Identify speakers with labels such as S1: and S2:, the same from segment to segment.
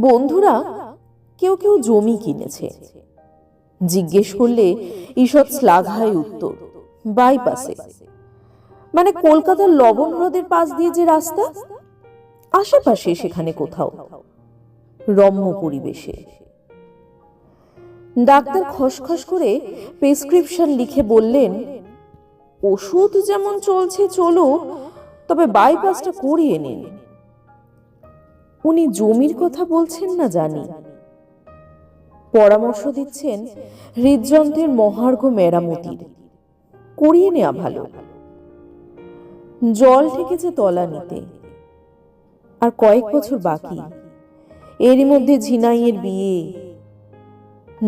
S1: বন্ধুরা, কেউ কেউ জমি কিনেছে। জিজ্ঞেস করলে ঈষৎ শ্লাঘায় উত্তর বাইপাসে মানে কলকাতার লবণ হ্রদের পাশ দিয়ে যে রাস্তা? আশেপাশে সেখানে কোথাও। রম্য পরিবেশে। ডাক্তার খসখস করে প্রেসক্রিপশন লিখে বললেন, ওষুধ যেমন চলছে, চলুক, তবে বাইপাসটা করিয়ে নিন। উনি জমির কথা বলছেন না জানি। পরামর্শ দিচ্ছেন হৃদযন্ত্রের মহার্ঘ মেরামতির। করিয়ে নেওয়া ভালো। জল ঠেকেছে তলানিতে আর কয়েক বছর বাকি। এরই মধ্যে ঝিনাইয়ের বিয়ে।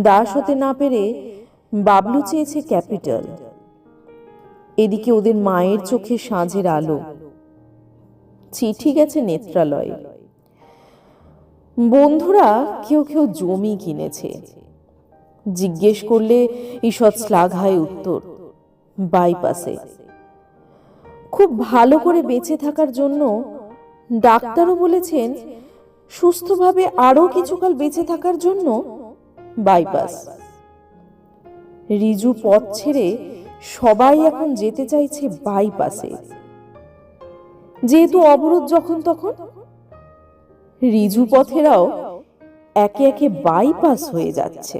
S1: দাস হতে না পেরে বাবলু চেয়েছে ক্যাপিটাল। এদিকে ওদের মায়ের চোখে সাঁঝের আলো। চিঠি গেছে নেত্রালয়ে। বন্ধুরা, কেউ কেউ জমি কিনেছে। জিজ্ঞেস করলে ঈষৎ শ্লাঘায় উত্তর, বাইপাসে। খুব ভালো করে বেঁচে থাকার জন্য ডাক্তারও বলেছেন, সুস্থভাবে আরও কিছুকাল বেঁচে থাকার জন্য বাইপাস। রিজু পথ ছেড়ে সবাই এখন যেতে চাইছে বাইপাসে। যেহেতু অবরোধ যখন তখন রিজু পথেরাও একে একে বাইপাস হয়ে যাচ্ছে।